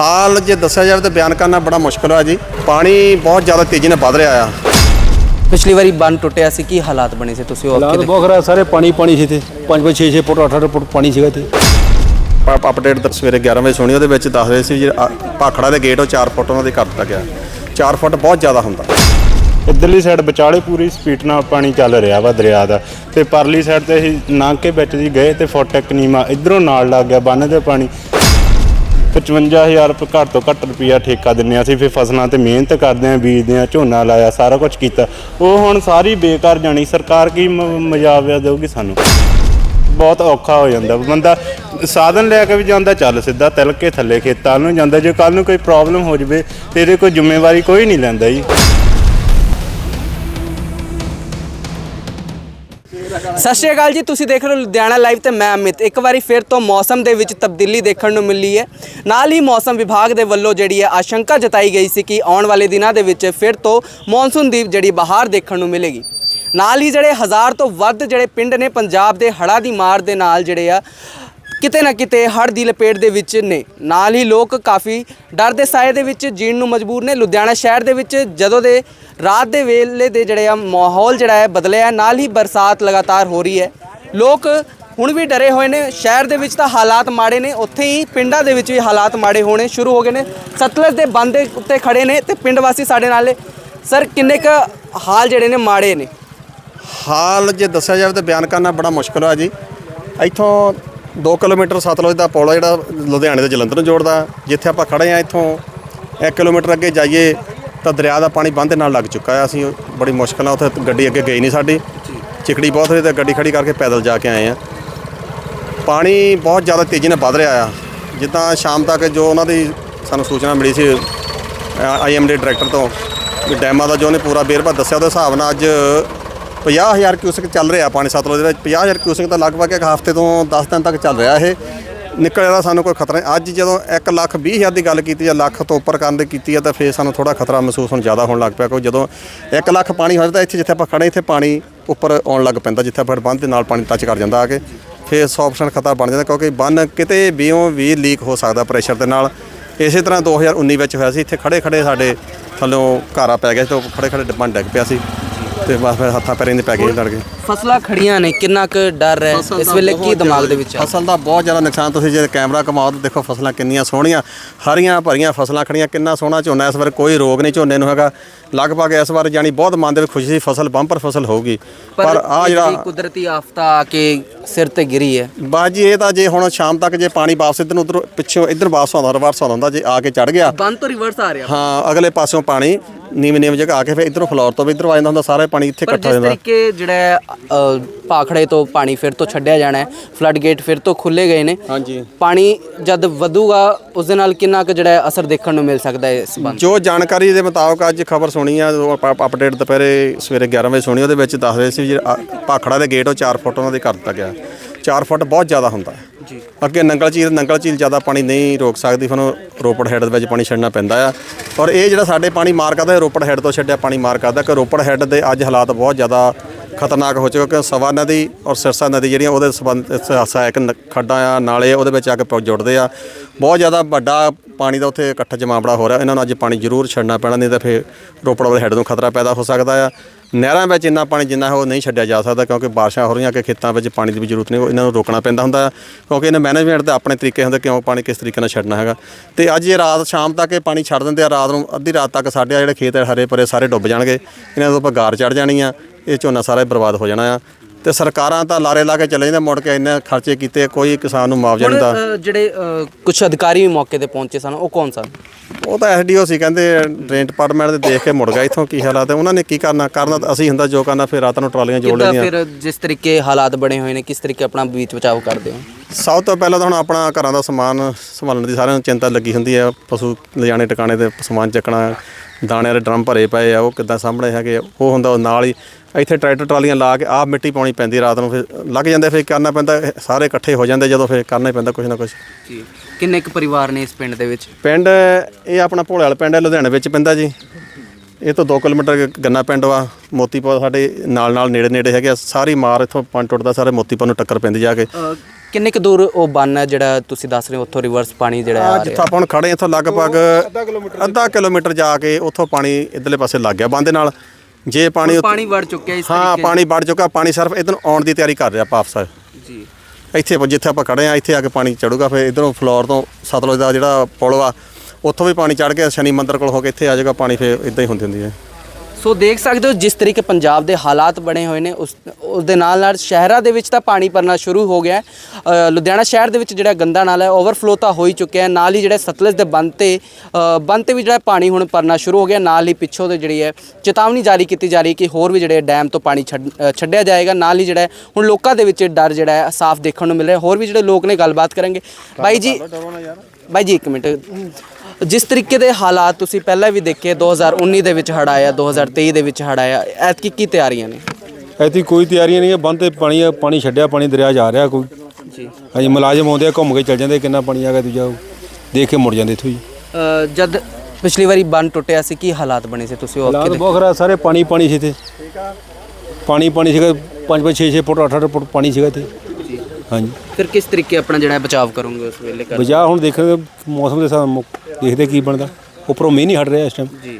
ਹਾਲ ਜੇ ਦੱਸਿਆ ਜਾਵੇ ਤਾਂ ਬਿਆਨ ਕਰਨਾ ਬੜਾ ਮੁਸ਼ਕਲ ਹੈ ਜੀ। ਪਾਣੀ ਬਹੁਤ ਜ਼ਿਆਦਾ ਤੇਜ਼ੀ ਨਾਲ ਵੱਧ ਰਿਹਾ ਆ। ਪਿਛਲੀ ਵਾਰੀ ਬੰਨ ਟੁੱਟਿਆ ਸੀ ਕੀ ਹਾਲਾਤ ਬਣੇ ਸੀ ਤੁਸੀਂ ਉਹ ਹਾਲਾਤ ਬਹੁਤ ਖਰਾਬ ਸਾਰੇ ਪਾਣੀ ਪਾਣੀ ਸੀ ਤੇ 5 5 6 6 ਫੁੱਟ 8 8 ਫੁੱਟ ਪਾਣੀ ਸੀਗਾ ਤੇ ਆਪ ਅਪਡੇਟ ਤਾਂ ਸਵੇਰੇ 11 ਵਜੇ ਸੁਣੀ ਉਹਦੇ ਵਿੱਚ ਦੱਸ ਰਹੇ ਸੀ ਜੀ ਆ- ਭਾਖੜਾ ਦੇ ਗੇਟ ਉਹ 4 ਫੁੱਟ ਉਹਨਾਂ ਦੇ ਕਰ ਦਿੱਤਾ ਗਿਆ। 4 ਫੁੱਟ ਬਹੁਤ ਜ਼ਿਆਦਾ ਹੁੰਦਾ। ਇੱਧਰਲੀ ਸਾਈਡ ਵਿਚਾਲੇ ਪੂਰੀ ਸਪੀਡ ਨਾਲ ਪਾਣੀ ਚੱਲ ਰਿਹਾ ਵਾ ਦਰਿਆ ਦਾ। ਤੇ ਪਰਲੀ ਸਾਈਡ ਤੇ ਅਸੀਂ ਲੰਘ ਕੇ ਵਿੱਚ ਦੀ ਗਏ ਤੇ ਫੁੱਟ ਇੱਕ ਨੀਮਾ ਇਧਰੋਂ ਨਾਲ ਲੱਗ ਗਿਆ ਬੰਨ ਦੇ ਪਾਣੀ। 55000 ਰੁਪਏ ਘੱਟ ਤੋਂ ਘੱਟ ਰੁਪਿਆ ਠੇਕਾ ਦਿੰਨੇ ਆ ਅਸੀਂ, ਫਿਰ ਫਸਲਾਂ ਤੇ ਮਿਹਨਤ ਕਰਦੇ ਆ, ਬੀਜਦੇ ਆ, ਝੋਨਾ ਲਾਇਆ, ਸਾਰਾ ਕੁਝ ਕੀਤਾ। ਉਹ ਹੁਣ ਸਾਰੀ ਬੇਕਾਰ ਜਾਣੀ, ਸਰਕਾਰ ਕੀ ਮ- ਮੁਆਵਜ਼ਾ ਦੇਊਗੀ ਸਾਨੂੰ? ਬਹੁਤ ਔਖਾ ਹੋ ਜਾਂਦਾ। ਬੰਦਾ ਸਾਧਨ ਲੈ ਕੇ ਵੀ ਜਾਂਦਾ, ਚੱਲ ਸਿੱਧਾ ਤਿਲ ਕੇ ਥੱਲੇ ਖੇਤਾਂ ਨੂੰ ਜਾਂਦਾ। ਜੇ ਕੱਲ ਨੂੰ ਕੋਈ ਪ੍ਰੋਬਲਮ ਹੋ ਜਵੇ ਤੇ ਇਹਦੇ ਕੋਈ ਜ਼ਿੰਮੇਵਾਰੀ ਕੋਈ ਨਹੀਂ ਲੈਂਦਾ ਜੀ। ਸਤਿ ਸ਼੍ਰੀ ਅਕਾਲ ਜੀ, ਤੁਸੀਂ ਦੇਖ ਰਹੇ ਹੋ ਲੁਧਿਆਣਾ ਲਾਈਵ ਤੇ ਮੈਂ ਅਮਿਤ। ਇੱਕ ਵਾਰੀ ਫਿਰ ਤੋਂ ਮੌਸਮ ਦੇ ਵਿੱਚ ਤਬਦੀਲੀ ਦੇਖਣ ਨੂੰ ਮਿਲੀ ਹੈ। ਨਾਲ ਹੀ ਮੌਸਮ ਵਿਭਾਗ ਦੇ ਵੱਲੋਂ ਜਿਹੜੀ ਹੈ ਆਸ਼ੰਕਾ ਜਤਾਈ ਗਈ ਸੀ ਕਿ ਆਉਣ ਵਾਲੇ ਦਿਨਾਂ ਦੇ ਵਿੱਚ ਫਿਰ ਤੋਂ ਮੌਨਸੂਨ ਦੀ ਜਿਹੜੀ ਬਹਾਰ ਦੇਖਣ ਨੂੰ ਮਿਲੇਗੀ। ਨਾਲ ਹੀ ਜਿਹੜੇ ਹਜ਼ਾਰ ਤੋਂ ਵੱਧ ਜਿਹੜੇ ਪਿੰਡ ਨੇ ਪੰਜਾਬ ਦੇ ਹੜ੍ਹਾਂ ਦੀ ਮਾਰ ਦੇ ਨਾਲ ਜਿਹੜੇ ਆ ਕਿਤੇ ਨਾ ਕਿਤੇ ਹੜ੍ਹ ਦੀ ਲਪੇਟ ਦੇ ਵਿੱਚ ਨੇ। ਨਾਲ ਹੀ ਲੋਕ ਕਾਫੀ ਡਰ ਦੇ ਸਾਏ ਦੇ ਵਿੱਚ ਜੀਣ ਨੂੰ ਮਜਬੂਰ ਨੇ। ਲੁਧਿਆਣਾ ਸ਼ਹਿਰ ਦੇ ਵਿੱਚ ਜਦੋਂ ਦੇ ਰਾਤ ਦੇ ਵੇਲੇ ਦੇ ਜਿਹੜੇ ਆ ਮਾਹੌਲ ਜਿਹੜਾ ਹੈ ਬਦਲਿਆ ਨਾਲ ਹੀ ਬਰਸਾਤ ਲਗਾਤਾਰ ਹੋ ਰਹੀ ਹੈ। ਲੋਕ ਹੁਣ ਵੀ ਡਰੇ ਹੋਏ ਨੇ। ਸ਼ਹਿਰ ਦੇ ਵਿੱਚ ਤਾਂ ਹਾਲਾਤ ਮਾੜੇ ਨੇ। ਉੱਥੇ ਹੀ ਪਿੰਡਾਂ ਦੇ ਵਿੱਚ ਵੀ ਹਾਲਾਤ ਮਾੜੇ ਹੋਣੇ ਸ਼ੁਰੂ ਹੋ ਗਏ ਨੇ। ਸਤਲੁਜ ਦੇ ਬੰਦ ਦੇ ਉੱਤੇ ਖੜੇ ਨੇ ਤੇ ਪਿੰਡ ਵਾਸੀ ਸਾਡੇ ਨਾਲ ਨੇ। ਸਰ, ਕਿੰਨੇ ਕ ਹਾਲ ਜਿਹੜੇ ਨੇ ਮਾੜੇ ਨੇ? ਹਾਲ ਜੇ ਦੱਸਿਆ ਜਾਵੇ ਤਾਂ ਬਿਆਨ ਕਰਨਾ ਬੜਾ ਮੁਸ਼ਕਲ ਆ ਜੀ। ਇੱਥੋਂ 2 ਕਿਲੋਮੀਟਰ ਸਤਲੁਜ ਦਾ ਪੌਲਾ ਜਿਹੜਾ ਲੁਧਿਆਣੇ ਤੋਂ ਜਲੰਧਰ ਨੂੰ ਜੋੜਦਾ, ਜਿੱਥੇ ਆਪਾਂ ਖੜੇ ਆ ਇੱਥੋਂ 1 ਕਿਲੋਮੀਟਰ ਅੱਗੇ ਜਾਈਏ ਤਾਂ ਦਰਿਆ ਦਾ ਪਾਣੀ ਬੰਦ ਦੇ ਨਾਲ ਲੱਗ ਚੁੱਕਾ ਆ ਅਸੀਂ ਬੜੀ ਮੁਸ਼ਕਲ ਨਾਲ ਉੱਥੇ ਗੱਡੀ ਅੱਗੇ ਗਈ ਨਹੀਂ ਸਾਡੀ। ਚਿਕੜੀ ਬਹੁਤ ਹੋਈ ਤੇ ਗੱਡੀ ਖੜੀ ਕਰਕੇ ਪੈਦਲ ਜਾ ਕੇ ਆਏ ਆ ਪਾਣੀ ਬਹੁਤ ਜ਼ਿਆਦਾ ਤੇਜ਼ੀ ਨਾਲ ਵੱਧ ਰਿਹਾ ਆ। ਜਿੱਦਾਂ ਸ਼ਾਮ ਤੱਕ ਜੋ ਉਹਨਾਂ ਦੀ ਸਾਨੂੰ ਸੂਚਨਾ ਮਿਲੀ ਸੀ ਆਈਐਮ ਦੇ ਡਾਇਰੈਕਟਰ ਤੋਂ, ਵੀ ਡੈਮਾਂ ਦਾ ਜੋ ਉਹਨੇ ਪੂਰਾ ਵੇਰਵਾ ਦੱਸਿਆ, ਉਹਦੇ ਹਿਸਾਬ ਨਾਲ ਅੱਜ 50000 ਕਿਊਸਕ ਚੱਲ ਰਿਹਾ ਪਾਣੀ ਸਤਲੁਜ ਦੇ ਵਿੱਚ। 50000 ਕਿਊਸਕ ਤਾਂ ਲਗਭਗ ਇੱਕ ਹਫ਼ਤੇ ਤੋਂ 10 ਦਿਨ ਤੱਕ ਚੱਲ ਰਿਹਾ ਇਹ। ਨਿਕਲਿਆ ਦਾ ਸਾਨੂੰ ਕੋਈ ਖਤਰਾ ਨਹੀਂ। ਅੱਜ ਜਦੋਂ 1 ਲੱਖ 20 ਹਜ਼ਾਰ ਦੀ ਗੱਲ ਕੀਤੀ ਜਾਂ ਲੱਖ ਤੋਂ ਉੱਪਰ ਕਰਨ ਦੀ ਕੀਤੀ ਹੈ ਤਾਂ ਫੇਰ ਸਾਨੂੰ ਥੋੜਾ ਖਤਰਾ ਮਹਿਸੂਸ ਹੁਣ ਜ਼ਿਆਦਾ ਹੋਣ ਲੱਗ ਪਿਆ ਕਿਉਂਕਿ ਜਦੋਂ 1 ਲੱਖ ਪਾਣੀ ਹੋ ਜਾਂਦਾ ਇੱਥੇ ਜਿੱਥੇ ਆਪਾਂ ਖੜੇ ਇੱਥੇ ਪਾਣੀ ਉੱਪਰ ਆਉਣ ਲੱਗ ਪੈਂਦਾ। ਜਿੱਥੇ ਫਿਰ ਬੰਦ ਦੇ ਨਾਲ ਪਾਣੀ ਟੱਚ ਕਰ ਜਾਂਦਾ ਆ ਕੇ। ਫੇਰ 100% ਖਤਰਾ ਬਣ ਜਾਂਦਾ ਕਿਉਂਕਿ ਬੰਨ ਕਿਤੇ ਵੀਓਂ ਵੀ ਲੀਕ ਹੋ ਸਕਦਾ ਪ੍ਰੈਸ਼ਰ ਦੇ ਨਾਲ। ਇਸੇ ਤਰ੍ਹਾਂ 2019 ਵਿੱਚ ਹੋਇਆ ਸੀ। ਇੱਥੇ ਖੜੇ ਖੜੇ ਸਾਡੇ ਥੱਲੋਂ ਘਾਰਾ ਪੈ ਗਿਆ ਸੀ ਤੇ ਖੜੇ ਖੜੇ ਡੱਬਾ ਡਿੱਗ ਪਿਆ ਸੀ। ਤੇ ਬਸ ਫਿਰ ਹੱਥਾਂ ਪੈਰਾਂ ਦੇ ਪੈ ਗਏ ਲੜ ਗਏ। ਫਸਲਾਂ ਖੜੀਆਂ ਨੇ ਕਿੰਨਾ ਕੁ ਡਰ ਹੈ? ਇਸ ਵੇਲੇ ਕੀ ਦਿਮਾਗ ਦੇ ਵਿੱਚ ਆ? ਫਸਲ ਦਾ ਬਹੁਤ ਜ਼ਿਆਦਾ ਨੁਕਸਾਨ ਤੁਸੀਂ ਜੇ ਕੈਮਰਾ ਕਮਾਓ ਤਾਂ ਦੇਖੋ ਫਸਲਾਂ ਕਿੰਨੀਆਂ ਸੋਹਣੀਆਂ ਹਰੀਆਂ ਭਰੀਆਂ ਫਸਲਾਂ ਖੜੀਆਂ ਕਿੰਨਾ ਸੋਹਣਾ ਝੋਨਾ ਇਸ ਵਾਰ ਕੋਈ ਰੋਗ ਨਹੀਂ ਝੋਨੇ ਨੂੰ ਹੈਗਾ। ਲਗਭਗ ਇਸ ਵਾਰ ਜਾਨੀ ਬਹੁਤ ਮਨ ਦੇ ਵਿੱਚ ਖੁਸ਼ੀ ਸੀ ਫਸਲ ਬੰਪਰ ਫਸਲ ਹੋਊਗੀ। ਪਰ ਆ ਜਿਹੜਾ ਜਿਹੜੀ ਕੁਦਰਤੀ ਆਫਤਾ ਆ ਕੇ ਸਿਰ ਤੇ ਗਿਰੀ ਹੈ। ਬਾਜੀ ਇਹ ਤਾਂ ਜੇ ਹੁਣ ਸ਼ਾਮ ਤੱਕ ਜੇ ਪਾਣੀ ਵਾਪਸ ਇੱਧਰ ਨੂੰ ਉੱਧਰ ਪਿੱਛੋਂ ਇੱਧਰ ਵਾਪਸ ਆਉਂਦਾ ਰਿਵਰਸ ਆਉਂਦਾ ਹੁੰਦਾ ਜੇ ਆ ਕੇ ਚੜ ਗਿਆ। ਬੰਦ ਤੋਂ ਰਿਵਰਸ ਆ ਰਿਹਾ। ਹਾਂ ਅਗਲੇ ਪਾਸਿਓਂ ਪਾਣੀ ਨੀਵੇਂ ਨੀਵੇਂ ਜਗ੍ਹਾ ਆ ਕੇ ਫਿਰ ਇੱਧਰੋਂ ਫਲੋਰ ਤੋਂ ਵੀ ਇੱਧਰ ਆ ਜਾਂਦਾ ਹੁੰਦਾ ਸਾਰਾ ਪਾਣੀ ਇੱਥੇ ਪਰ ਇਕੱਠਾ ਹੋ ਜਿਸ ਜਾਂਦਾ। ਤਰੀਕੇ ਜਿਹੜਾ ਹੈ, ਅ, ਭਾਖੜੇ ਤੋਂ ਪਾਣੀ ਫਿਰ ਤੋਂ ਛੱਡਿਆ ਜਾਣਾ ਹੈ ਫਲੱਡ ਗੇਟ ਫਿਰ ਤੋਂ ਖੁੱਲੇ ਗਏ ਨੇ। ਹਾਂਜੀ। ਪਾਣੀ ਜਦ ਵਧੂਗਾ ਉਸ ਦੇ ਨਾਲ ਕਿੰਨਾ ਕੁ ਜਿਹੜਾ ਹੈ ਅਸਰ ਦੇਖਣ ਨੂੰ ਮਿਲ ਸਕਦਾ ਹੈ ਇਸ ਬੰਦ ਜੋ ਜਾਣਕਾਰੀ ਦੇ ਮੁਤਾਬਕ ਅੱਜ ਖਬਰ ਸੁਣੀ ਆ ਜੋ ਆਪਾਂ ਅਪਡੇਟ ਦੁਪਹਿਰੇ ਸਵੇਰੇ 11 ਵਜੇ ਸੁਣੀ ਉਹਦੇ ਵਿੱਚ ਦੱਸ ਰਹੇ ਸੀ ਜੀ ਆ- ਭਾਖੜਾ ਦੇ ਗੇਟ ਉਹ 4 ਫੁੱਟ ਉਹਨਾਂ ਦੇ ਕਰ ਦਿੱਤਾ ਗਿਆ। 4 ਫੁੱਟ ਬਹੁਤ ਜ਼ਿਆਦਾ ਹੁੰਦਾ ਹੈ। ਜੀ। ਅੱਗੇ ਨੰਗਲ ਝੀਲ ਨੰਗਲ ਝੀਲ ਜ਼ਿਆਦਾ ਪਾਣੀ ਨਹੀਂ ਰੋਕ ਸਕਦੀ, ਫਿਰ ਰੋਪੜ ਹੈੱਡ ਦੇ ਵਿੱਚ ਪਾਣੀ ਛੱਡਣਾ ਪੈਂਦਾ ਆ। ਔਰ ਇਹ ਜਿਹੜਾ ਸਾਡੇ ਪਾਣੀ ਮਾਰ ਕਰਦਾ, ਇਹ ਰੋਪੜ ਹੈੱਡ ਤੋਂ ਛੱਡਿਆ ਪਾਣੀ ਮਾਰ ਕਰਦਾ, ਕਿ ਰੋਪੜ ਹੈੱਡ ਦੇ ਅੱਜ ਹਾਲਾਤ ਬਹੁਤ ਜ਼ਿਆਦਾ ਖਤਰਨਾਕ ਹੋ ਚੁੱਕੇ, ਕਿ ਸਵਾ ਨਦੀ ਔਰ ਸਿਰਸਾ ਨਦੀ ਜਿਹੜੀਆਂ ਉਹਦੇ ਸੰਬੰਧ ਸਹਾਇਕ ਨ- ਖੱਡਾਂ ਆ, ਨਾਲੇ ਉਹਦੇ ਵਿੱਚ ਆ ਕੇ ਪਹੁੰਚ ਜੁੜਦੇ ਆ। ਬਹੁਤ ਜ਼ਿਆਦਾ ਵੱਡਾ ਪਾਣੀ ਦਾ ਉੱਥੇ ਇਕੱਠਾ ਜਮਾਵੜਾ ਹੋ ਰਿਹਾ। ਇਹਨਾਂ ਨੂੰ ਅੱਜ ਪਾਣੀ ਜ਼ਰੂਰ ਛੱਡਣਾ ਪੈਣਾ, ਨਹੀਂ ਤਾਂ ਫਿਰ ਰੋਪੜ ਵਾਲੇ ਹੈੱਡ ਨੂੰ ਖਤਰਾ ਪੈਦਾ ਹੋ ਸਕਦਾ ਆ। ਨਹਿਰਾਂ ਵਿੱਚ ਇੰਨਾ ਪਾਣੀ ਜਿੰਨਾ ਹੈ ਉਹ ਨਹੀਂ ਛੱਡਿਆ ਜਾ ਸਕਦਾ, ਕਿਉਂਕਿ ਬਾਰਿਸ਼ਾਂ ਹੋ ਰਹੀਆਂ ਕਿ ਖੇਤਾਂ ਵਿੱਚ ਪਾਣੀ ਦੀ ਵੀ ਜ਼ਰੂਰਤ ਨਹੀਂ, ਉਹ ਇਹਨਾਂ ਨੂੰ ਰੋਕਣਾ ਪੈਂਦਾ ਹੁੰਦਾ ਹੈ ਕਿਉਂਕਿ ਇਹਨਾਂ ਮੈਨੇਜਮੈਂਟ ਦੇ ਆਪਣੇ ਤਰੀਕੇ ਹੁੰਦੇ ਕਿਉਂ ਪਾਣੀ ਕਿਸ ਤਰੀਕੇ ਨਾਲ ਛੱਡਣਾ ਹੈਗਾ। ਤੇ ਅੱਜ ਇਹ ਰਾਤ ਸ਼ਾਮ ਤੱਕ ਇਹ ਪਾਣੀ ਛੱਡ ਦਿੰਦੇ ਆ, ਰਾਤ ਨੂੰ ਅੱਧੀ ਰਾਤ ਤੱਕ ਸਾਡੇ ਜਿਹੜੇ ਖੇਤ ਹਰੇ ਭਰੇ ਸਾਰੇ ਡੁੱਬ ਜਾਣਗੇ। ਇਹਨਾਂ ਤੋਂ ਉੱਪਰ ਗਾਰ ਚੜ ਜਾਣੀ ਆ, ਇਹ ਝੋਨਾ ਸਾਰਾ ਬਰਬਾਦ ਹੋ ਜਾਣਾ ਆ। ਤੇ ਸਰਕਾਰਾਂ ਤਾਂ ਲਾਰੇ ਲਾ ਕੇ ਚਲੇ ਜਾਂਦੇ ਮੁੜ ਕੇ ਇੰਨੇ ਖਰਚੇ ਕੀਤੇ ਕੋਈ ਕਿਸਾਨ ਨੂੰ ਮੁਆਵਜ਼ਾ ਨਹੀਂ ਦਾ ਜਿਹੜੇ ਕੁਝ ਅਧਿਕਾਰੀ ਵੀ ਮੌਕੇ ਤੇ ਪਹੁੰਚੇ ਸਨ ਉਹ ਕੌਣ ਸਨ? ਉਹ ਤਾਂ ਐਸਡੀਓ ਸੀ ਕਹਿੰਦੇ ਡਰੇਨ ਡਿਪਾਰਟਮੈਂਟ ਦੇ ਦੇਖ ਕੇ ਮੁੜ ਗਿਆ ਇਥੋਂ ਕੀ ਹਾਲਾਤ ਹੈ ਉਹਨਾਂ ਨੇ ਕੀ ਕਰਨਾ ਕਰਨਾ ਤਾਂ ਅਸੀਂ ਹੁੰਦਾ ਜੋ ਕਰਨਾ ਫਿਰ ਰਾਤਾਂ ਨੂੰ ਟਰਾਲੀਆਂ ਜੋੜ ਕਿੱਦਾਂ ਲੈਂਦੀਆਂ। ਫਿਰ ਜਿਸ ਤਰੀਕੇ ਹਾਲਾਤ ਬਣੇ ਹੋਏ ਨੇ ਕਿਸ ਤਰੀਕੇ ਆਪਣਾ ਬੀਚ ਬਚਾਓ ਕਰਦੇ ਹੋ? ਸਭ ਤੋਂ ਪਹਿਲਾਂ ਤਾਂ ਹੁਣ ਆਪਣਾ ਘਰਾਂ ਦਾ ਸਮਾਨ ਸੰਭਾਲਣ ਦੀ ਸਾਰਿਆਂ ਨੂੰ ਚਿੰਤਾ ਲੱਗੀ ਹੁੰਦੀ ਹੈ ਪਸ਼ੂ ਲਿਜਾਣੇ ਟਿਕਾਣੇ ਤੇ ਸਮਾਨ ਚੱਕਣਾ ਦਾਣਿਆਂ ਦੇ ਡਰਮ ਭਰੇ ਪਏ ਆ ਉਹ ਕਿੱਦਾਂ ਸਾਹਮਣੇ ਹੈਗੇ ਆ, ਉਹ ਹੁੰਦਾ ਉਹ ਨਾਲ ਹੀ ਇੱਥੇ ਟਰੈਕਟਰ ਟਰਾਲੀਆਂ ਲਾ ਕੇ ਆਪ ਮਿੱਟੀ ਪਾਉਣੀ ਪੈਂਦੀ ਰਾਤ ਨੂੰ ਫਿਰ ਲੱਗ ਜਾਂਦੇ ਫਿਰ ਕਰਨਾ ਪੈਂਦਾ ਸਾਰੇ ਇਕੱਠੇ ਹੋ ਜਾਂਦੇ ਜਦੋਂ ਫਿਰ ਕਰਨਾ ਹੀ ਪੈਂਦਾ ਕੁਝ ਨਾ ਕੁਝ ਜੀ ਕਿੰਨੇ ਕੁ ਪਰਿਵਾਰ ਨੇ ਇਸ ਪਿੰਡ ਦੇ ਵਿੱਚ? ਪਿੰਡ ਇਹ ਆਪਣਾ ਭੋਲੇ ਵਾਲਾ ਪਿੰਡ ਹੈ ਲੁਧਿਆਣੇ ਵਿੱਚ ਪੈਂਦਾ ਜੀ। ਇਹ ਤੋਂ 2 ਕਿਲੋਮੀਟਰ ਗੰਨਾ ਪਿੰਡ ਵਾ ਮੋਤੀਪੁਰ ਸਾਡੇ ਨਾਲ ਨਾਲ ਨੇੜੇ ਨੇੜੇ ਹੈਗੇ ਆ। ਸਾਰੀ ਮਾਰ ਇੱਥੋਂ ਪੰਜ ਟੁੱਟਦਾ ਸਾਰੇ ਮੋਤੀਪੁਰ ਨੂੰ ਟੱਕਰ ਪੈਂਦੀ ਜਾ ਕੇ। ਕਿੰਨੇ ਕੁ ਦੂਰ ਉਹ ਬੰਨ ਹੈ ਜਿਹੜਾ ਤੁਸੀਂ ਦੱਸ ਰਹੇ ਹੋ ਉੱਥੋਂ ਰਿਵਰਸ ਪਾਣੀ ਜਿਹੜਾ ਆ ਜਿੱਥੋਂ ਰਿਹਾ? ਆਪਾਂ ਹੁਣ ਖੜੇ ਹਾਂ, ਇੱਥੋਂ ਲਗਭਗ ਅੱਧਾ ਕਿਲੋਮੀਟਰ ਜਾ ਕੇ ਉੱਥੋਂ ਪਾਣੀ ਇਧਰਲੇ ਪਾਸੇ ਲੱਗ ਗਿਆ ਬੰਦ ਨਾਲ। ਜੇ ਪਾਣੀ ਉੱਥੇ- ਪਾਣੀ ਵੜ ਚੁੱਕਿਆ ਇਸ ਹਾਂ ਤਰੀਕੇ ਪਾਣੀ ਵੱਧ ਚੁੱਕਾ ਪਾਣੀ ਸਿਰਫ ਇਧਰ ਆਉਣ ਦੀ ਤਿਆਰੀ ਕਰ ਰਿਹਾ ਵਾਪਸ। ਜੀ। ਇੱਥੇ ਆਪਾਂ- ਜਿੱਥੇ ਆਪਾਂ ਖੜੇ ਆ ਇੱਥੇ ਆ ਕੇ ਪਾਣੀ ਚੜੂਗਾ ਫਿਰ ਇਧਰੋਂ ਫਲੋਰ ਤੋਂ ਸਤਲੁਜ ਦਾ ਜਿਹੜਾ ਪੁਲ ਆ ਉੱਥੋਂ ਵੀ ਪਾਣੀ ਚੜ ਕੇ ਸ਼ਨੀ ਮੰਦਰ ਕੋਲ ਹੋ ਕੇ ਇੱਥੇ ਆ ਜਾਏਗਾ ਪਾਣੀ ਫਿਰ ਇਦਾਂ ਹੀ ਹੁੰਦੀ ਹੁੰਦੀ ਹੈ। ਸੋ ਦੇਖ ਸਕਦੇ ਹੋ ਜਿਸ ਤਰੀਕੇ ਪੰਜਾਬ ਦੇ ਹਾਲਾਤ ਬਣੇ ਹੋਏ ਨੇ ਉਸ ਉਸ ਦੇ ਨਾਲ ਨਾਲ ਸ਼ਹਿਰਾਂ ਦੇ ਵਿੱਚ ਤਾਂ ਪਾਣੀ ਭਰਨਾ ਸ਼ੁਰੂ ਹੋ ਗਿਆ ਹੈ। ਲੁਧਿਆਣਾ ਸ਼ਹਿਰ ਦੇ ਵਿੱਚ ਜਿਹੜਾ ਗੰਦਾ ਨਾਲਾ ਹੈ ਓਵਰਫਲੋ ਤਾਂ ਹੋ ਹੀ ਚੁੱਕਿਆ ਹੈ। ਨਾਲ ਹੀ ਜਿਹੜੇ ਸਤਲੁਜ ਦੇ ਬੰਦ ਤੇ ਬੰਦ ਤੇ ਵੀ ਜਿਹੜਾ ਪਾਣੀ ਹੁਣ ਭਰਨਾ ਸ਼ੁਰੂ ਹੋ ਗਿਆ ਨਾਲ ਹੀ ਪਿੱਛੋਂ ਦੇ ਜਿਹੜੀ ਹੈ ਚੇਤਾਵਨੀ ਜਾਰੀ ਕੀਤੀ ਜਾ ਰਹੀ ਕਿ ਹੋਰ ਵੀ ਜਿਹੜੇ ਡੈਮ ਤੋਂ ਪਾਣੀ ਛੱਡਿਆ ਜਾਏਗਾ। ਨਾਲ ਹੀ ਜਿਹੜਾ ਹੁਣ ਲੋਕਾਂ ਦੇ ਵਿੱਚ ਡਰ ਜਿਹੜਾ ਹੈ ਸਾਫ਼ ਦੇਖਣ ਨੂੰ ਮਿਲ ਰਿਹਾ ਹੋਰ ਵੀ ਜਿਹੜੇ ਲੋਕ ਨੇ ਗੱਲਬਾਤ ਕਰਾਂਗੇ। ਬਾਈ ਜੀ ਬਾਈ ਜੀ ਇੱਕ ਮਿੰਟ। ਜਿਸ ਤਰੀਕੇ ਦੇ ਹਾਲਾਤ ਤੁਸੀਂ ਪਹਿਲਾਂ ਵੀ ਦੇਖੇ 2019 ਦੇ ਵਿੱਚ ਆਇਆ 2023 ਦੇ ਵਿੱਚ ਹੜ੍ਹ ਆਇਆ ਐਤਕੀ ਕੀ ਤਿਆਰੀਆਂ ਨੇ? ਐਤੀ ਕੋਈ ਤਿਆਰੀਆਂ ਨਹੀਂ ਹੈ ਬੰਦ ਤੇ ਪਾਣੀ ਪਾਣੀ ਛੱਡਿਆ ਪਾਣੀ ਦਰਿਆ ਜਾ ਰਿਹਾ ਕੋਈ। ਜੀ। ਹਾਂਜੀ ਮੁਲਾਜ਼ਮ ਆਉਂਦੇ ਆ ਘੁੰਮ ਕੇ ਚੱਲ ਜਾਂਦੇ ਕਿੰਨਾ ਪਾਣੀ ਆ ਗਿਆ ਦੂਜਾ ਦੇਖ ਕੇ ਮੁੜ ਜਾਂਦੇ ਇੱਥੋਂ ਜੀ ਜਦ ਪਿਛਲੀ ਵਾਰੀ ਬੰਨ ਟੁੱਟਿਆ ਸੀ ਕੀ ਹਾਲਾਤ ਬਣੇ ਸੀ ਤੁਸੀਂ ਉਹ ਹਾਲਾਤ ਬਹੁਤ ਖਰਾਬ ਸਾਰੇ ਪਾਣੀ ਪਾਣੀ ਸੀ ਤੇ ਪਾਣੀ ਪਾਣੀ ਸੀਗਾ 5 5 6 6 ਫੁੱਟ 8 8 ਫੁੱਟ ਪਾਣੀ ਸੀਗਾ ਤੇ ਹਾਂਜੀ। ਫਿਰ ਕਿਸ ਤਰੀਕੇ ਆਪਣਾ ਜਿਹੜਾ ਬਚਾਅ ਕਰੋਗੇ ਉਸ ਵੇਲੇ ਕਰ ਬਜਾ ਹੁਣ ਦੇਖਾਂਗੇ ਮੌਸਮ ਦੇ ਹਿਸਾਬ ਨਾਲ ਦੇਖਦੇ ਕੀ ਬਣਦਾ। ਉੱਪਰੋਂ ਮੀਂਹ ਨਹੀਂ ਹਟ ਰਿਹਾ ਇਸ ਟਾਈਮ ਜੀ।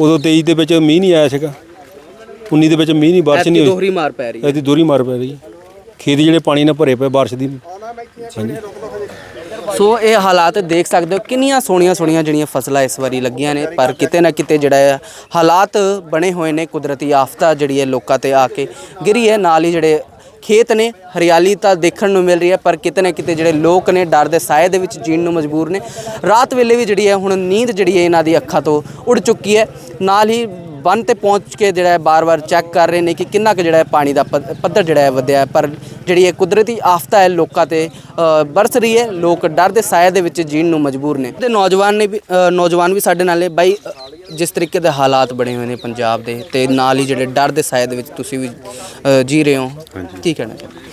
ਉਦੋਂ 23 ਦੇ ਵਿੱਚ ਮੀਂਹ ਨਹੀਂ ਆਇਆ ਸੀਗਾ। 19 ਦੇ ਵਿੱਚ ਮੀਂਹ ਨਹੀਂ ਬਾਰਿਸ਼ ਨਹੀਂ ਹੋਈ। ਦੋਹਰੀ ਮਾਰ ਪੈ ਰਹੀ ਹੈ। ਐਤੀ ਦੋਰੀ ਮਾਰ ਪੈ ਰਹੀ ਹੈ। ਖੇਤ ਜਿਹੜੇ ਪਾਣੀ ਨਾਲ ਭਰੇ ਪਏ ਬਾਰਿਸ਼ ਦੀ ਹਾਂਜੀ। ਸੋ ਇਹ ਹਾਲਾਤ ਦੇਖ ਸਕਦੇ ਹੋ ਕਿੰਨੀਆਂ ਸੋਹਣੀਆਂ ਸੋਹਣੀਆਂ ਜਿਹੜੀਆਂ ਫਸਲਾਂ ਇਸ ਵਾਰੀ ਲੱਗੀਆਂ ਨੇ ਪਰ ਕਿਤੇ ਨਾ ਕਿਤੇ ਜਿਹੜਾ ਹੈ ਹਾਲਾਤ ਬਣੇ ਹੋਏ ਨੇ ਕੁਦਰਤੀ ਆਫਤਾ ਜਿਹੜੀ ਹੈ ਲੋਕਾਂ ਤੇ ਆ ਕੇ ਗਿਰੀ ਹੈ ਨਾਲ ਹੀ ਜਿਹੜੇ ਖੇਤ ਨੇ। ਹਰਿਆਲੀ ਤਾਂ ਦੇਖਣ ਨੂੰ ਮਿਲ ਰਹੀ ਹੈ, ਪਰ ਕਿਤੇ ਨਾ ਕਿਤੇ ਜਿਹੜੇ ਲੋਕ ਨੇ, ਡਰ ਦੇ ਸਾਏ ਦੇ ਵਿੱਚ ਜੀਣ ਨੂੰ ਮਜਬੂਰ ਨੇ। ਰਾਤ ਵੇਲੇ ਵੀ ਜਿਹੜੀ ਹੈ, ਹੁਣ ਨੀਂਦ ਜਿਹੜੀ ਹੈ, ਇਹਨਾਂ ਦੀ ਅੱਖਾਂ ਤੋਂ ਉੱਡ ਚੁੱਕੀ ਹੈ। ਨਾਲ ਹੀ ਬੰਨ ਤੇ ਪਹੁੰਚ ਕੇ ਜਿਹੜਾ ਹੈ, ਬਾਰ-ਬਾਰ ਚੈੱਕ ਕਰ ਰਹੇ ਨੇ ਕਿ ਕਿੰਨਾ ਕੁ ਜਿਹੜਾ ਹੈ, ਪਾਣੀ ਦਾ ਪੱਧਰ ਜਿਹੜਾ ਹੈ, ਵਧਿਆ ਪਰ ਜਿਹੜੀ ਇਹ ਕੁਦਰਤੀ ਆਫਤਾ ਹੈ, ਲੋਕਾਂ ਤੇ ਬਰਸ ਰਹੀ ਹੈ। ਲੋਕ ਡਰ ਦੇ ਸਾਏ ਦੇ ਵਿੱਚ ਜੀਣ ਨੂੰ ਮਜਬੂਰ ਨੇ। ਤੇ ਨੌਜਵਾਨ ਨੇ ਵੀ ਨੌਜਵਾਨ ਵੀ ਸਾਡੇ ਨਾਲ ਹੈ ਬਾਈ ਜਿਸ ਤਰੀਕੇ ਦੇ ਹਾਲਾਤ ਬਣੇ ਹੋਏ ਨੇ ਪੰਜਾਬ ਦੇ ਤੇ ਨਾਲ ਹੀ ਜਿਹੜੇ ਡਰ ਦੇ ਸਾਏ ਦੇ ਵਿੱਚ ਤੁਸੀਂ ਵੀ ਅ, ਜੀ ਰਹੇ ਹੋ ਕੀ ਕਹਿਣਾ ਚਾਹੁੰਦੇ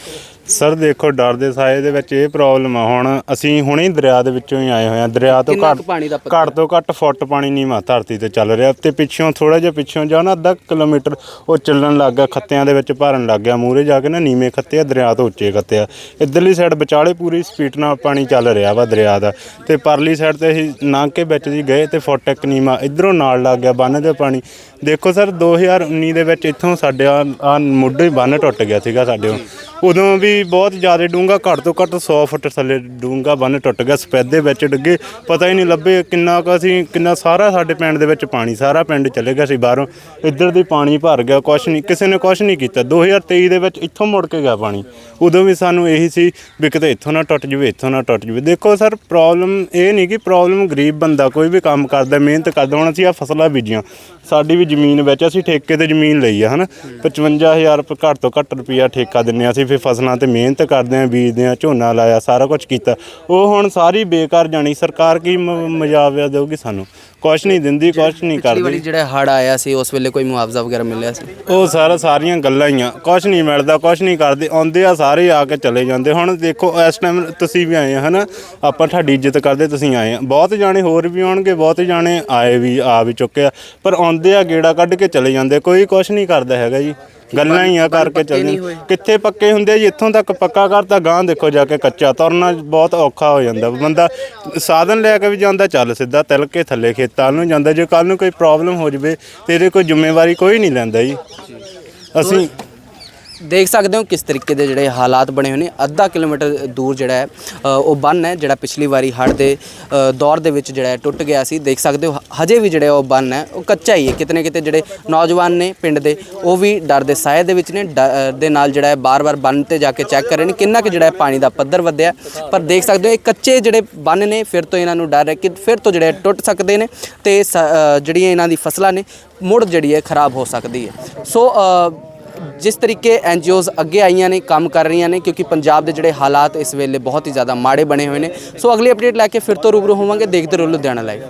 ਸਰ ਦੇਖੋ ਡਰ ਦੇ ਸਾਏ ਦੇ ਵਿੱਚ ਇਹ ਪ੍ਰੋਬਲਮ ਆ। ਹੁਣ ਅਸੀਂ ਹੁਣੇ ਹੀ ਦਰਿਆ ਦੇ ਵਿੱਚੋਂ ਹੀ ਆਏ ਹੋਏ ਆ ਦਰਿਆ ਤੋਂ ਕਿੰਨਾ ਘੱਟ ਕੁ ਪਾਣੀ ਦਾ ਪੱਧਰ? ਘੱਟ ਤੋਂ ਘੱਟ ਫੁੱਟ ਪਾਣੀ ਨੀਵਾਂ ਧਰਤੀ ਤੇ ਚੱਲ ਰਿਹਾ। ਤੇ ਪਿੱਛੋਂ ਥੋੜਾ ਜਿਹਾ ਪਿੱਛੋਂ ਜਾ ਨਾ ਅੱਧਾ ਕਿਲੋਮੀਟਰ ਉਹ ਚੱਲਣ ਲੱਗ ਗਿਆ। ਖੱਤਿਆਂ ਦੇ ਵਿੱਚ ਭਰਨ ਲੱਗ ਗਿਆ। ਮੂਰੇ ਜਾ ਕੇ ਨਾ ਨੀਵੇਂ ਖੱਤੇ ਆ ਦਰਿਆ ਤੋਂ ਉੱਚੇ ਖੱਤੇ ਆ। ਇੱਧਰਲੀ ਸਾਈਡ ਵਿਚਾਲੇ ਪੂਰੀ ਸਪੀਡ ਨਾਲ ਪਾਣੀ ਚੱਲ ਰਿਹਾ ਵਾ ਦਰਿਆ ਦਾ। ਤੇ ਪਰਲੀ ਸਾਈਡ ਤੇ ਅਸੀਂ ਲੰਘ ਕੇ ਵਿੱਚ ਦੀ ਗਏ ਤੇ ਫੁੱਟ ਇੱਕ ਨੀਵਾਂ। ਇਧਰੋਂ ਨਾਲ ਲੱਗ ਗਿਆ, ਬੰਨ ਦੇ ਪਾਣੀ। ਦੇਖੋ ਸਰ 2019 ਦੇ ਵਿੱਚ ਇੱਥੋਂ ਸਾਡੇ ਆ ਮੁੱਢੇ ਬੰਨ ਟੁੱਟ ਗਿਆ ਸੀਗਾ ਸਾਡੇ ਉਦੋਂ ਵੀ ਬਹੁਤ ਜ਼ਿਆਦਾ ਡੂੰਗਾ ਘੱਟ ਤੋਂ ਘੱਟ 100 ਫੁੱਟ ਥੱਲੇ ਡੂੰਗਾ ਬੰਨ ਟੁੱਟ ਗਿਆ, ਸਪੈਦੇ ਵਿੱਚ ਡਿੱਗੇ। ਪਤਾ ਹੀ ਨਹੀਂ ਲੱਭੇ ਕਿੰਨਾ ਕੁ ਅਸੀਂ, ਕਿੰਨਾ ਸਾਰਾ ਸਾਡੇ ਪਿੰਡ ਦੇ ਵਿੱਚ ਪਾਣੀ, ਸਾਰਾ ਪਿੰਡ ਚਲੇ ਗਿਆ ਸੀ ਬਾਹਰੋਂ। ਇੱਧਰ ਦੀ ਪਾਣੀ ਭਰ ਗਿਆ, ਕੁਛ ਨਹੀਂ, ਕਿਸੇ ਨੇ ਕੁਛ ਨਹੀਂ ਕੀਤਾ। 2023 ਦੇ ਵਿੱਚ ਇੱਥੋਂ ਮੁੜ ਕੇ ਗਿਆ ਪਾਣੀ। ਉਦੋਂ ਵੀ ਸਾਨੂੰ ਇਹੀ ਸੀ ਵੀ ਕਿਤੇ ਇੱਥੋਂ ਨਾ ਟੁੱਟ ਜਵੇ, ਇੱਥੋਂ ਨਾ ਟੁੱਟ ਜਵੇ। ਦੇਖੋ ਸਰ ਪ੍ਰੋਬਲਮ ਇਹ ਨਹੀਂ ਕਿ ਪ੍ਰੋਬਲਮ ਗਰੀਬ ਬੰਦਾ ਕੋਈ ਵੀ ਕੰਮ ਕਰਦਾ, ਮਿਹਨਤ ਕਰਦਾ। ਹੁਣ ਅਸੀਂ ਆ ਫਸਲਾਂ ਬੀਜੀਆਂ। ਸਾਡੀ ਵੀ ਜ਼ਮੀਨ ਵਿੱਚ ਅਸੀਂ ਠੇਕੇ ਤੇ ਜ਼ਮੀਨ ਲਈ ਆ, ਹਨਾ? 55000 ਰੁਪਏ, ਘੱਟ ਤੋਂ ਘੱਟ ਰੁਪਿਆ ਠੇਕਾ ਦਿੰਨੇ ਆ ਅਸੀਂ, ਫਿਰ ਫਸਲਾਂ ਤੇ ਮਿਹਨਤ ਕਰਦੇ ਆ, ਬੀਜਦੇ ਆ, ਝੋਨਾ ਲਾਇਆ, ਸਾਰਾ ਕੁਝ ਕੀਤਾ। ਉਹ ਹੁਣ ਸਾਰੀ ਬੇਕਾਰ ਜਾਣੀ, ਸਰਕਾਰ ਕੀ ਮ- ਦੇਊਗੀ ਸਾਨੂੰ? ਕੁਛ ਨਹੀਂ ਦਿੰਦੀ ਕੁਛ ਨਹੀਂ ਪਿਛਲੀ ਵਾਰੀ ਕਰਦੀ। ਜਿਹੜਾ ਹੜ ਆਇਆ ਸੀ ਉਸ ਵੇਲੇ ਕੋਈ ਮੁਆਵਜ਼ਾ ਵਗੈਰਾ ਮਿਲਿਆ ਸੀ? ਉਹ ਸਾਰਾ ਸਾਰੀਆਂ ਗੱਲਾਂ ਹੀ ਆ। ਕੁਛ ਨਹੀਂ ਮਿਲਦਾ ਕੁਛ ਨਹੀਂ ਕਰਦੇ। ਆਉਂਦੇ ਆ ਸਾਰੇ ਆ ਕੇ ਚਲੇ ਜਾਂਦੇ। ਹੁਣ ਦੇਖੋ ਇਸ ਟਾਈਮ ਤੁਸੀਂ ਵੀ ਆਏ ਆ ਹਨਾ? ਆਪਾਂ ਤੁਹਾਡੀ ਇੱਜ਼ਤ ਕਰਦੇ ਤੁਸੀਂ ਆਏ ਆ। ਬਹੁਤ ਜਾਣੇ ਹੋਰ ਵੀ ਆਉਣਗੇ ਬਹੁਤ ਜਾਣੇ ਆਏ ਵੀ ਆ ਵੀ ਚੁੱਕੇ ਆ। ਪਰ ਆਉਂਦੇ ਆ ਗੇੜਾ ਕੱਢ ਕੇ ਚਲੇ ਜਾਂਦੇ। ਕੋਈ ਕੁਛ ਨਹੀਂ ਕਰਦਾ ਹੈਗਾ ਜੀ। ਗੱਲਾਂ ਹੀ ਆ ਕਰਕੇ ਚੱਲ ਨਹੀਂ ਜਾਂਦੇ ਕਿੱਥੇ ਪੱਕੇ ਹੁੰਦੇ ਜੀ? ਇੱਥੋਂ ਤੱਕ ਪੱਕਾ ਕਰਤਾ ਗਾਂ ਦੇਖੋ ਜਾ ਕੇ ਕੱਚਾ ਤੁਰਨਾ ਬਹੁਤ ਔਖਾ ਹੋ ਜਾਂਦਾ। ਬੰਦਾ ਸਾਧਨ ਲੈ ਕੇ ਵੀ ਜਾਂਦਾ ਚੱਲ ਸਿੱਧਾ ਤਿਲ ਕੇ ਥੱਲੇ ਖੇਤਾਂ ਨੂੰ ਜਾਂਦਾ। ਜੇ ਕੱਲ ਨੂੰ ਕੋਈ ਪ੍ਰੋਬਲਮ ਹੋ ਜਵੇ ਤੇ ਇਹਦੇ ਕੋਈ ਜ਼ਿੰਮੇਵਾਰੀ ਕੋਈ ਨਹੀਂ ਲੈਂਦਾ ਜੀ। ਅਸੀਂ ਦੇਖ ਸਕਦੇ ਹੋ ਕਿਸ ਤਰੀਕੇ ਦੇ ਜਿਹੜੇ ਹਾਲਾਤ ਬਣੇ ਹੋਏ ਨੇ। ਅੱਧਾ ਕਿਲੋਮੀਟਰ ਦੂਰ ਜਿਹੜਾ ਹੈ ਉਹ ਬੰਨ ਹੈ, ਜਿਹੜਾ ਪਿਛਲੀ ਵਾਰੀ ਹੜ੍ਹ ਦੇ ਦੌਰ ਦੇ ਵਿੱਚ ਜਿਹੜਾ ਟੁੱਟ ਗਿਆ ਸੀ। ਦੇਖ ਸਕਦੇ ਹੋ ਹਜੇ ਵੀ ਜਿਹੜਾ ਉਹ ਬੰਨ ਹੈ, ਉਹ ਕੱਚਾ ਹੀ ਹੈ। ਕਿਤਨੇ ਕਿਤੇ ਜਿਹੜੇ ਨੌਜਵਾਨ ਨੇ ਪਿੰਡ ਦੇ, ਉਹ ਵੀ ਡਰ ਦੇ ਸਾਏ ਦੇ ਵਿੱਚ ਨੇ। ਡ- ਦੇ ਨਾਲ ਜਿਹੜਾ ਹੈ ਬਾਰ-ਬਾਰ ਬੰਨ ਤੇ ਜਾ ਕੇ ਚੈੱਕ ਕਰ ਰਹੇ ਨੇ। ਕਿੰਨਾ ਕਿ ਜਿਹੜਾ ਪਾਣੀ ਦਾ ਪੱਧਰ ਵਧਿਆ ਪਰ ਦੇਖ ਸਕਦੇ ਹੋ, ਇਹ ਕੱਚੇ ਜਿਹੜੇ ਬੰਨ ਨੇ, ਫਿਰ ਤੋਂ ਇਹਨਾਂ ਨੂੰ ਡਰ ਹੈ ਕਿ ਫਿਰ ਤੋਂ ਜਿਹੜੇ ਟੁੱਟ ਸਕਦੇ ਨੇ ਤੇ ਸ- ਜਿਹੜੀਆਂ ਇਹਨਾਂ ਦੀ ਫਸਲਾਂ ਨੇ, ਮੁੜ ਜਿਹੜੀ ਹੈ ਖਰਾਬ ਹੋ ਸਕਦੀ ਹੈ। ਸੋ ਜਿਸ ਤਰੀਕੇ ਐਨਜੀਓਜ਼ ਅੱਗੇ ਆਈਆਂ ਨੇ, ਕੰਮ ਕਰ ਰਹੀਆਂ ਨੇ, ਕਿਉਂਕਿ ਪੰਜਾਬ ਦੇ ਜਿਹੜੇ ਹਾਲਾਤ ਇਸ ਵੇਲੇ ਬਹੁਤ ਹੀ ਜ਼ਿਆਦਾ ਮਾੜੇ ਬਣੇ ਹੋਏ ਨੇ। ਸੋ ਅਗਲੀ ਅਪਡੇਟ ਲੈ ਕੇ ਫਿਰ ਤੋਂ ਰੂਬਰੂ ਹੋਵਾਂਗੇ। ਦੇਖਦੇ ਰਹੋ ਲੁਧਿਆਣਾ ਲਾਈਵ